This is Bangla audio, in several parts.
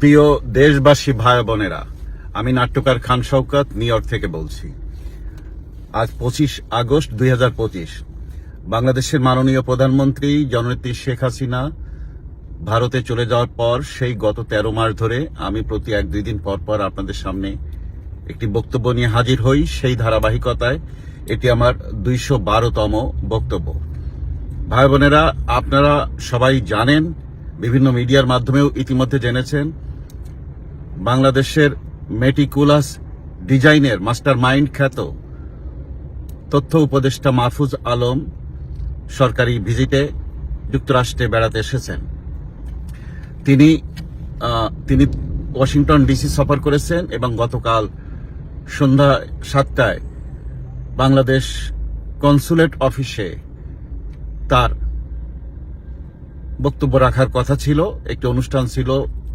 প্রিয় দেশবাসী ভাই বোনেরা, আমি নাট্যকার খান শওকত, নিউ ইয়র্ক থেকে বলছি। আজ পঁচিশ আগস্ট দুই হাজার পঁচিশ, বাংলাদেশের মাননীয় প্রধানমন্ত্রী জননেত্রী শেখ হাসিনা ভারতে চলে যাওয়ার পর সেই গত তেরো মাস ধরে আমি প্রতি এক দুই দিন পর পর আপনাদের সামনে একটি বক্তব্য নিয়ে হাজির হই। সেই ধারাবাহিকতায় এটি আমার দুইশো বারোতম বক্তব্য। ভাই বোনেরা, আপনারা সবাই জানেন, বিভিন্ন মিডিয়ার মাধ্যমেও ইতিমধ্যে জেনেছেন বাংলাদেশের মেটিকুলাস ডিজাইনের মাস্টার মাইন্ড খ্যাত তথ্য উপদেষ্টা মাহফুজ আলম সরকারি ভিজিটে যুক্তরাষ্ট্রে বেড়াতে এসেছেন। তিনি তিনি ওয়াশিংটন ডিসি সফর করেছেন এবং গতকাল সন্ধ্যা সাতটায় বাংলাদেশ কনসুলেট অফিসে তার বক্তব্য রাখার কথা ছিল। একটি অনুষ্ঠান ছিল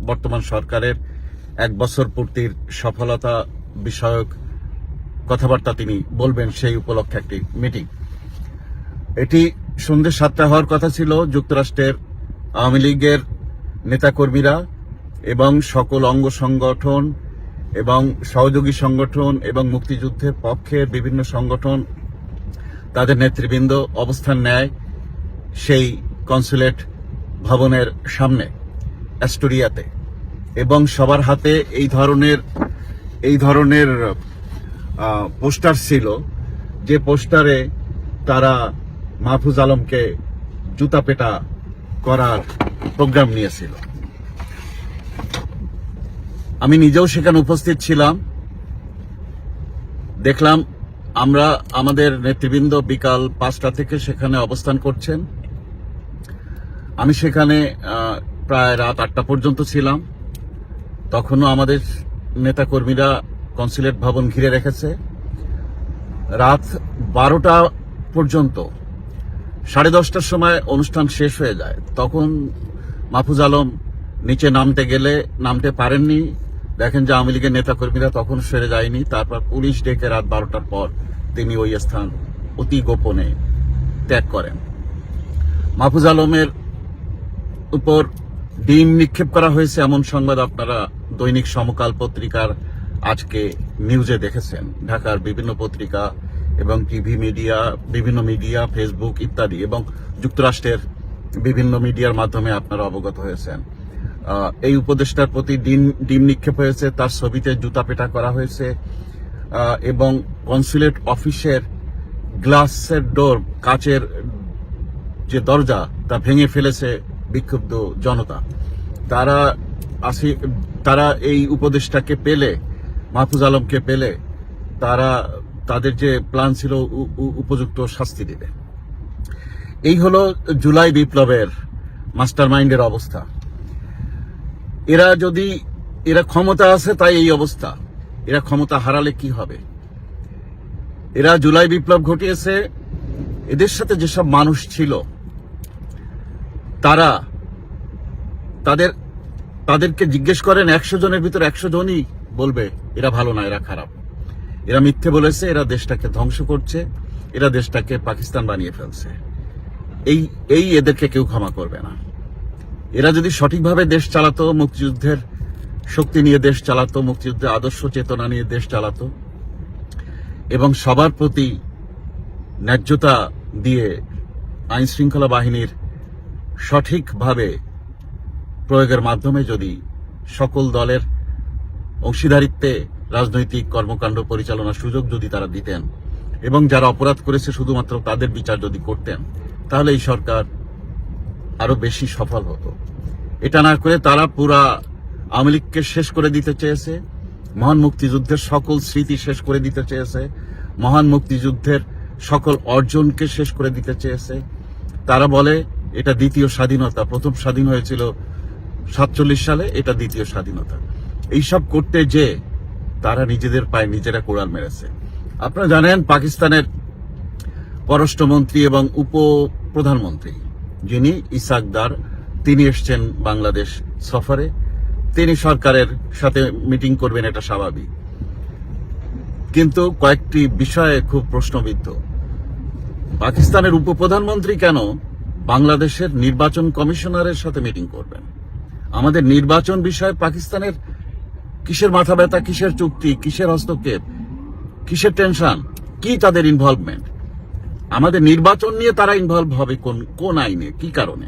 বর্তমান সরকারের এক বছর পূর্তির সফলতা বিষয়ক কথাবার্তা তিনি বলবেন সেই উপলক্ষে একটি মিটিং। এটি সন্ধ্যে সাতটা হওয়ার কথা ছিল। যুক্তরাষ্ট্রের আওয়ামী লীগের নেতাকর্মীরা এবং সকল অঙ্গ সংগঠন এবং সহযোগী সংগঠন এবং মুক্তিযুদ্ধের পক্ষের বিভিন্ন সংগঠন তাদের নেতৃবৃন্দ অবস্থান নেয় সেই কনসুলেট ভবনের সামনে, অ্যাস্টোরিয়াতে। এবং সবার হাতে এই ধরনের এই ধরনের পোস্টার ছিল, যে পোস্টারে তারা মাহফুজ আলমকে জুতা পেটা করার প্রোগ্রাম নিয়েছিল। আমি নিজেও সেখানে উপস্থিত ছিলাম। দেখলাম আমরা, আমাদের নেতৃবৃন্দ বিকাল পাঁচটা থেকে সেখানে অবস্থান করছেন। আমি সেখানে প্রায় রাত আটটা পর্যন্ত ছিলাম। তখনও আমাদের নেতাকর্মীরা কনসুলেট ভবন ঘিরে রেখেছে। রাত বারোটা পর্যন্ত, সাড়ে দশটার সময় অনুষ্ঠান শেষ হয়ে যায়। তখন মাহফুজ আলম নিচে নামতে গেলে নামতে পারেননি। দেখেন যে আওয়ামী লীগের নেতাকর্মীরা তখন সেরে যায়নি। তারপর পুলিশ ডেকে রাত বারোটার পর তিনি ওই স্থান অতি গোপনে ত্যাগ করেন। মাহফুজ আলমের উপর ডিম নিক্ষেপ করা হয়েছে এমন সংবাদ আপনারা দৈনিক সমকাল পত্রিকার আজকে নিউজে দেখেছেন। ঢাকার বিভিন্ন পত্রিকা এবং টিভি মিডিয়া, বিভিন্ন মিডিয়া, ফেসবুক ইত্যাদি এবং যুক্তরাষ্ট্রের বিভিন্ন মিডিয়ার মাধ্যমে আপনারা অবগত হয়েছেন। এই উপদেষ্টার প্রতি ডিম ডিম নিক্ষেপ হয়েছে, তার ছবিতে জুতা পেটা করা হয়েছে এবং কনসুলেট অফিসের গ্লাসের ডোর, কাচের যে দরজা, তা ভেঙে ফেলেছে বিক্ষুব্ধ জনতা। তারা আসি, তারা এই উপদেশটাকে পেলে, মাহফুজ আলমকে পেলে, তারা তাদের যে প্ল্যান ছিল উপযুক্ত শাস্তি দেবে। এই হলো জুলাই বিপ্লবের মাস্টার মাইন্ডের অবস্থা। এরা যদি, এরা ক্ষমতা আছে তাই এই অবস্থা। এরা ক্ষমতা হারালে কি হবে? এরা জুলাই বিপ্লব ঘটিয়েছে, এদের সাথে যেসব মানুষ ছিল, তারা, তাদের তাদেরকে জিজ্ঞেস করেন, একশো জনের ভিতর একশো জনই বলবে, এরা ভালো না, এরা খারাপ। এরা মিথ্যে বলেছে, এরা দেশটাকে ধ্বংস করছে, এরা দেশটাকে পাকিস্তান বানিয়ে ফেলছে। এই এই এদেরকে কেউ ক্ষমা করবে না। এরা যদি সঠিকভাবে দেশ চালাতো, মুক্তিযুদ্ধের শক্তি নিয়ে দেশ চালাতো, মুক্তিযুদ্ধের আদর্শ চেতনা নিয়ে দেশ চালাতো, এবং সবার প্রতি ন্যায্যতা দিয়ে আইন শৃঙ্খলা বাহিনীর সঠিকভাবে প্রয়োগের মাধ্যমে যদি সকল দলের অংশীদারিত্বে রাজনৈতিক কর্মকাণ্ড পরিচালনার সুযোগ যদি তারা দিতেন এবং যারা অপরাধ করেছে শুধুমাত্র তাদের বিচার যদি করতেন, তাহলে এই সরকার আরও বেশি সফল হতো। এটা না করে তারা পুরা আওয়ামী লীগকে শেষ করে দিতে চেয়েছে, মহান মুক্তিযুদ্ধের সকল স্মৃতি শেষ করে দিতে চেয়েছে, মহান মুক্তিযুদ্ধের সকল অর্জনকে শেষ করে দিতে চেয়েছে। তারা বলে, এটা দ্বিতীয় স্বাধীনতা, প্রথম স্বাধীন হয়েছিল সাতচল্লিশ সালে এটা দ্বিতীয় স্বাধীনতা। এইসব করতে যে তারা নিজেদের পায়ে নিজেরা কোড়াল মেরেছে। আপনারা জানেন পাকিস্তানের পররাষ্ট্রমন্ত্রী এবং উপ প্রধানমন্ত্রী যিনি ইসাকদার তিনি এসছেন বাংলাদেশ সফরে। তিনি সরকারের সাথে মিটিং করবেন, এটা স্বাভাবিক। কিন্তু কয়েকটি বিষয়ে খুব প্রশ্নবিদ্ধ। পাকিস্তানের উপপ্রধানমন্ত্রী কেন বাংলাদেশের নির্বাচন কমিশনারের সাথে মিটিং করবেন? আমাদের নির্বাচন বিষয়ে পাকিস্তানের কিসের মাথা ব্যথা, কিসের চুক্তি, কিসের হস্তক্ষেপ, কিসের টেনশন কি তাদের ইনভলভমেন্ট আমাদের নির্বাচন নিয়ে তারা ইনভলভ হবে কোন কোন আইনে, কি কারণে?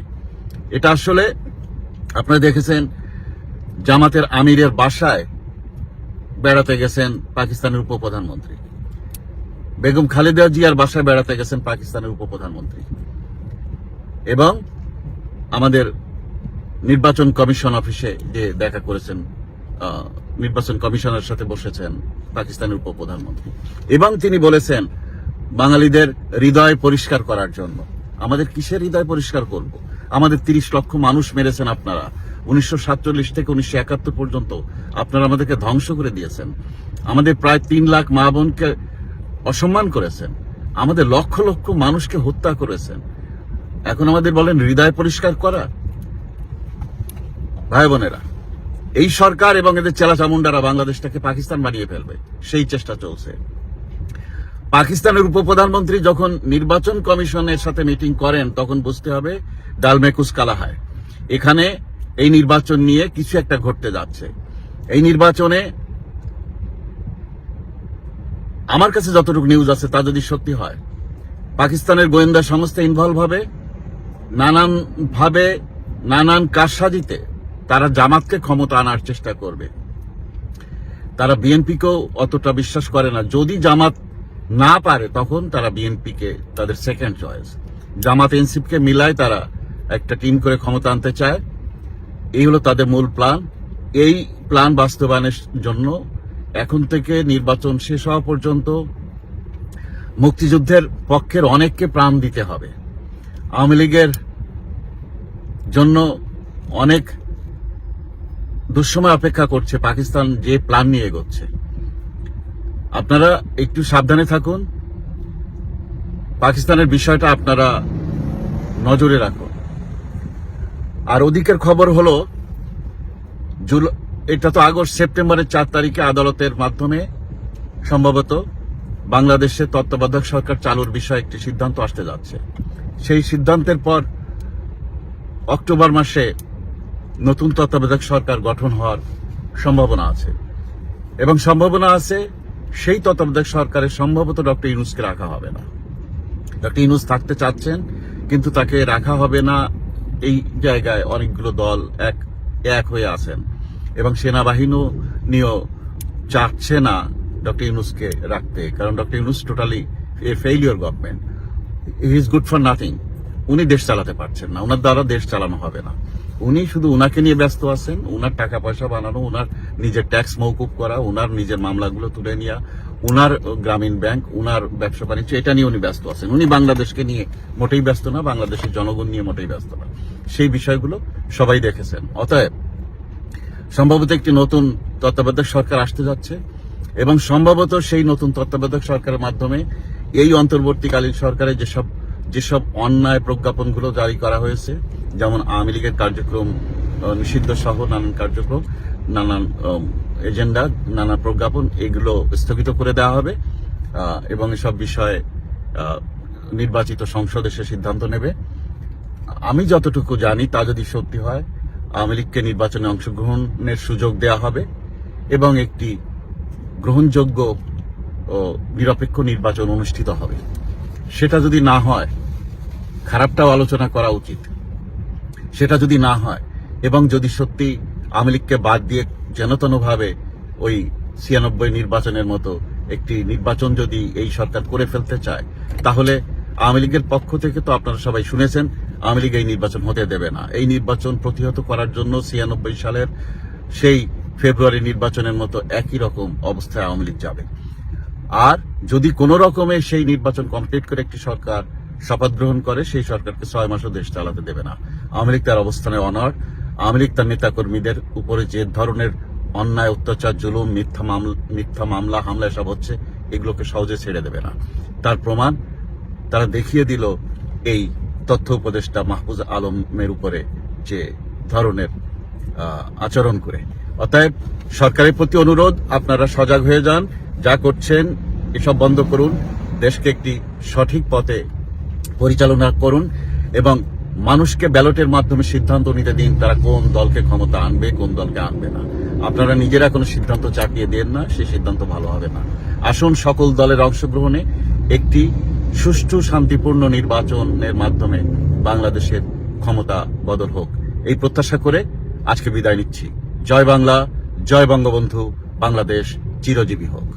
এটা আসলে আপনারা দেখেছেন, জামাতের আমিরের বাসায় বেড়াতে গেছেন পাকিস্তানের উপপ্রধানমন্ত্রী। বেগম খালেদা জিয়ার বাসায় বেড়াতে গেছেন পাকিস্তানের উপপ্রধানমন্ত্রী। এবং আমাদের নির্বাচন কমিশন অফিসে যে দেখা করেছেন নির্বাচন কমিশনের সাথে বসেছেন পাকিস্তানের উপপ্রধানমন্ত্রী। এবং তিনি বলেছেন, বাঙালিদের হৃদয় পরিষ্কার করার জন্য। আমাদের কিসের হৃদয় পরিষ্কার করব? আমাদের তিরিশ লক্ষ মানুষ মেরেছেন আপনারা। উনিশশো সাতচল্লিশ থেকে উনিশশো একাত্তর পর্যন্ত আপনারা আমাদেরকে ধ্বংস করে দিয়েছেন। আমাদের প্রায় তিন লাখ মা বোনকে অসম্মান করেছেন। আমাদের লক্ষ লক্ষ মানুষকে হত্যা করেছেন। এখন আমাদের বলেন হৃদয় পরিষ্কার করা। ভাই বোনেরা, এই সরকার এবং এদের চেলা চামুন্ডারা বাংলাদেশটাকে পাকিস্তান বানিয়ে ফেলবে, সেই চেষ্টা চলছে। পাকিস্তানের উপপ্রধানমন্ত্রী যখন নির্বাচন কমিশনের সাথে মিটিং করেন, তখন বুঝতে হবে ডালমেকুস কালাহায়। এখানে এই নির্বাচন নিয়ে কিছু একটা ঘটতে যাচ্ছে। এই নির্বাচনে আমার কাছে যতটুকু নিউজ আছে, তা যদি সত্যি হয়, পাকিস্তানের গোয়েন্দা সংস্থা ইনভলভ হবে নানান ভাবে নানান কারসাজিতে তারা জামাতকে ক্ষমতা আনার চেষ্টা করবে। তারা বিএনপিকেও অতটা বিশ্বাস করে না। যদি জামাত না পারে, তখন তারা বিএনপিকে, তাদের সেকেন্ড চয়েস জামাত এনসিপকে মিলায় তারা একটা টিম করে ক্ষমতা আনতে চায়। এই হলো তাদের মূল প্ল্যান এই প্ল্যান বাস্তবায়নের জন্য এখন থেকে নির্বাচন শেষ হওয়া পর্যন্ত মুক্তিযুদ্ধের পক্ষের অনেককে প্রাণ দিতে হবে। আওয়ামী লীগের জন্য অনেক দুঃসময় অপেক্ষা করছে পাকিস্তান যে প্ল্যান নিয়ে এগোচ্ছে। আপনারা একটু সাবধানে থাকুন। পাকিস্তানের বিষয়টা আপনারা নজরে রাখুন। আর ওদিকের খবর হলো এটা তো আগস্ট, সেপ্টেম্বরের চার তারিখে আদালতের মাধ্যমে সম্ভবত বাংলাদেশে তত্ত্বাবধায়ক সরকার চালুর বিষয়ে একটি সিদ্ধান্ত আসতে যাচ্ছে। সেই সিদ্ধান্তের পর অক্টোবর মাসে নতুন তত্ত্বাবধায়ক সরকার গঠন হওয়ার সম্ভাবনা আছে। এবং সম্ভাবনা আছে, সেই তত্ত্বাবধায়ক সরকারের সম্ভবত ডক্টর ইউনুসকে রাখা হবে না। ডক্টর ইউনুস থাকতে চাচ্ছেন, কিন্তু তাকে রাখা হবে না। এই জায়গায় অনেকগুলো দল এক এক হয়ে আছেন। এবং সেনাবাহিনীও নিয়েও চাচ্ছে না ডক্টর ইউনুসকে রাখতে, কারণ doctor Yunus totally a failure government he is good for nothing উনি দেশ চালাতে পারছেন না। ওনার দ্বারা দেশ চালানো হবে না। উনি শুধু উনাকে নিয়ে ব্যস্ত আছেন, উনার টাকা পয়সা বানানো, উনার নিজের ট্যাক্স মৌকুব করা, উনার নিজের মামলাগুলো তুলে নেওয়া উনার গ্রামীণ ব্যাংক, উনার ব্যবসা বাণিজ্য, এটা নিয়ে উনি ব্যস্ত আছেন। উনি বাংলাদেশকে নিয়ে মোটেই ব্যস্ত না, বাংলাদেশের জনগণ নিয়ে মোটেই ব্যস্ত না। সেই বিষয়গুলো সবাই দেখেছেন। অতএব, সম্ভবত একটি নতুন তত্ত্বাবধায়ক সরকার আসতে যাচ্ছে এবং সম্ভবত সেই নতুন তত্ত্বাবধায়ক সরকারের মাধ্যমে এই অন্তর্বর্তীকালীন সরকারের যেসব যেসব অন্যায় প্রজ্ঞাপনগুলো জারি করা হয়েছে, যেমন আওয়ামী লীগের কার্যক্রম নিষিদ্ধ সহ নানান কার্যক্রম, নানান এজেন্ডা, নানা প্রজ্ঞাপন, এগুলো স্থগিত করে দেওয়া হবে এবং এসব বিষয়ে নির্বাচিত সংসদে সে সিদ্ধান্ত নেবে। আমি যতটুকু জানি, তা যদি সত্যি হয়, আওয়ামী লীগকে নির্বাচনে অংশগ্রহণের সুযোগ দেওয়া হবে এবং একটি গ্রহণযোগ্য নিরপেক্ষ নির্বাচন অনুষ্ঠিত হবে। সেটা যদি না হয় খারাপটাও আলোচনা করা উচিত। সেটা যদি না হয়, এবং যদি সত্যি আওয়ামী লীগকে বাদ দিয়ে যেনতনভাবে ওই ছিয়ানব্বই নির্বাচনের মতো একটি নির্বাচন যদি এই সরকার করে ফেলতে চায়, তাহলে আওয়ামী লীগের পক্ষ থেকে তো আপনারা সবাই শুনেছেন, আওয়ামী লীগ এই নির্বাচন হতে দেবে না। এই নির্বাচন প্রতিহত করার জন্য ছিয়ানব্বই সালের সেই ফেব্রুয়ারি নির্বাচনের মতো একই রকম অবস্থায় আওয়ামী লীগ যাবে। আর যদি কোনো রকমে সেই নির্বাচন কমপ্লিট করে একটি সরকার শপথ গ্রহণ করে, সেই সরকারকে ছয় মাসও দেশ চালাতে দেবে না। আওয়ামী লীগ তার অবস্থানে অনড় আওয়ামী লীগ তার নেতাকর্মীদের উপরে যে ধরনের অন্যায়, অত্যাচার, জুলুম, মিথ্যা মামলা মিথ্যা মামলা, হামলা সব হচ্ছে, এগুলোকে সহজে ছেড়ে দেবে না। তার প্রমাণ, তারা দেখিয়ে দিল এই তথ্য উপদেষ্টা মাহফুজ আলমের উপরে যে ধরনের আচরণ করে। অতএব সরকারের প্রতি অনুরোধ, আপনারা সজাগ হয়ে যান, যা করছেন, এসব বন্ধ করুন। দেশকে একটি সঠিক পথে পরিচালনা করুন এবং মানুষকে ব্যালটের মাধ্যমে সিদ্ধান্ত নিতে দিন তারা কোন দলকে ক্ষমতা আনবে, কোন দলকে আনবে না। আপনারা নিজেরা কোনো সিদ্ধান্ত চাপিয়ে দেন না সেই সিদ্ধান্ত ভালো হবে না। আসুন সকল দলের অংশগ্রহণে একটি সুষ্ঠু, শান্তিপূর্ণ নির্বাচনের মাধ্যমে বাংলাদেশের ক্ষমতা বদল হোক। এই প্রত্যাশা করে আজকে বিদায় নিচ্ছি। জয় বাংলা, জয় বঙ্গবন্ধু, বাংলাদেশ চিরজীবী হোক।